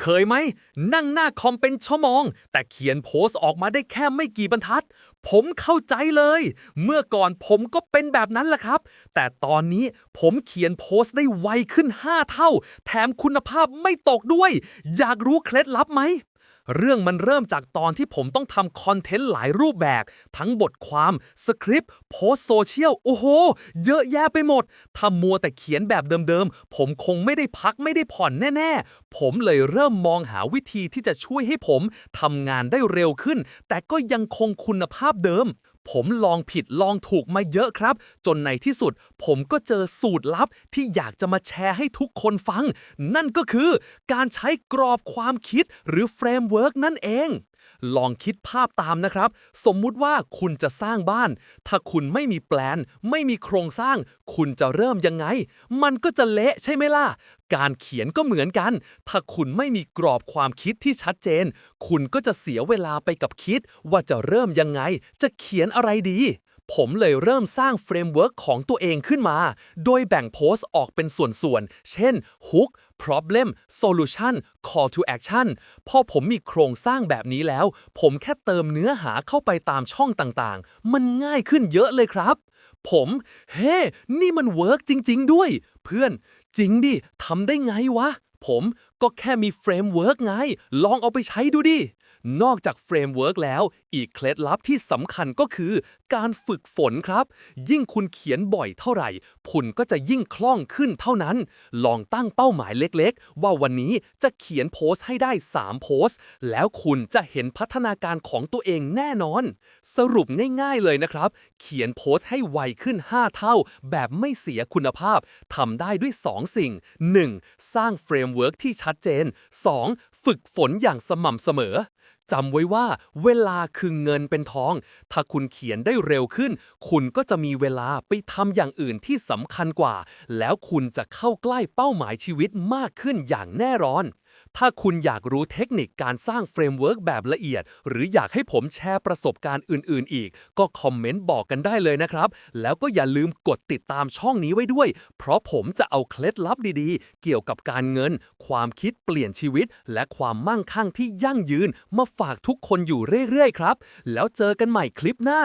เคยไหม นั่งหน้าคอมเป็นชั่วโมง แต่เขียนโพสต์ออกมาได้แค่ไม่กี่บรรทัด ผมเข้าใจเลย เมื่อก่อนผมก็เป็นแบบนั้นแหละครับ แต่ตอนนี้ผมเขียนโพสต์ได้ไวขึ้น 5 เท่า แถมคุณภาพไม่ตกด้วย อยากรู้เคล็ดลับไหม เรื่องมันเริ่มจากตอนที่ผมต้องทำคอนเทนต์หลายรูปแบบ ทั้งบทความสคริปต์โพสโซเชียล โอ้โห เยอะแยะไปหมดถ้ามัวแต่เขียนแบบเดิมๆ ผมคงไม่ได้พักไม่ได้ผ่อนแน่ๆ ผมเลยเริ่มมองหาวิธีที่จะช่วยให้ผมทำงานได้เร็วขึ้น แต่ก็ยังคงคุณภาพเดิม ผมลองผิดลองถูกมาเยอะครับ จนในที่สุด ผมก็เจอสูตรลับที่อยากจะมาแชร์ให้ทุกคนฟัง นั่นก็คือการใช้กรอบความคิดหรือเฟรมเวิร์กนั่นเอง ลองคิดภาพตามนะครับ สมมุติว่าคุณจะสร้างบ้าน ถ้าคุณไม่มีแปลน ไม่มีโครงสร้าง คุณจะเริ่มยังไง มันก็จะเละใช่ไหมล่ะ การเขียนก็เหมือนกัน ถ้าคุณไม่มีกรอบความคิดที่ชัดเจน คุณก็จะเสียเวลาไปกับคิดว่าจะเริ่มยังไง จะเขียนอะไรดี ผมเลยเริ่มสร้างเฟรมเวิร์กของตัวเองขึ้นมา โดยแบ่งโพสต์ออกเป็นส่วนๆ เช่น hook problem solution call to action พอผมมีโครงสร้างแบบนี้แล้ว ผมแค่เติมเนื้อหาเข้าไปตามช่องต่างๆ มันง่ายขึ้นเยอะเลยครับ ผม เฮ้นี่มันเวิร์กจริง ๆ ด้วย เพื่อน จริงดิทำได้ไงวะ ผม ก็แค่มีเฟรมเวิร์กไง ลองเอาไปใช้ดูดิ นอกจากเฟรมเวิร์กแล้ว อีกเคล็ดลับที่สำคัญก็คือ การฝึกฝนครับ ยิ่งคุณเขียนบ่อยเท่าไหร่ คุณก็จะยิ่งคล่องขึ้นเท่านั้น ลองตั้งเป้าหมายเล็กๆ ว่าวันนี้จะเขียนโพสต์ให้ได้ 3 โพสต์ แล้วคุณจะเห็นพัฒนาการของตัวเองแน่นอน สรุปง่ายๆเลยนะครับ เขียนโพสต์ให้ไวขึ้น 5 เท่า แบบไม่เสียคุณภาพทำได้ด้วย 2 สิ่ง 1. สร้างเฟรมเวิร์กที่ชัดเจน 2. ฝึกฝนอย่างสม่ำเสมอจำไว้ว่าเวลาคือเงินเป็นทอง ถ้าคุณเขียนได้เร็วขึ้น คุณก็จะมีเวลาไปทำอย่างอื่นที่สำคัญกว่า แล้วคุณจะเข้าใกล้เป้าหมายชีวิตมากขึ้นอย่างแน่นอน ถ้าคุณอยากรู้เทคนิคการสร้างเฟรมเวิร์กแบบละเอียด หรืออยากให้ผมแชร์ประสบการณ์อื่น ๆ อีก ก็คอมเมนต์บอกกันได้เลยนะครับ แล้วก็อย่าลืมกดติดตามช่องนี้ไว้ด้วย เพราะผมจะเอาเคล็ดลับดี ๆ เกี่ยวกับการเงิน ความคิดเปลี่ยนชีวิต และความมั่งคั่งที่ยั่งยืน มาฝากทุกคนอยู่เรื่อย ๆ ครับ แล้วเจอกันใหม่คลิปหน้า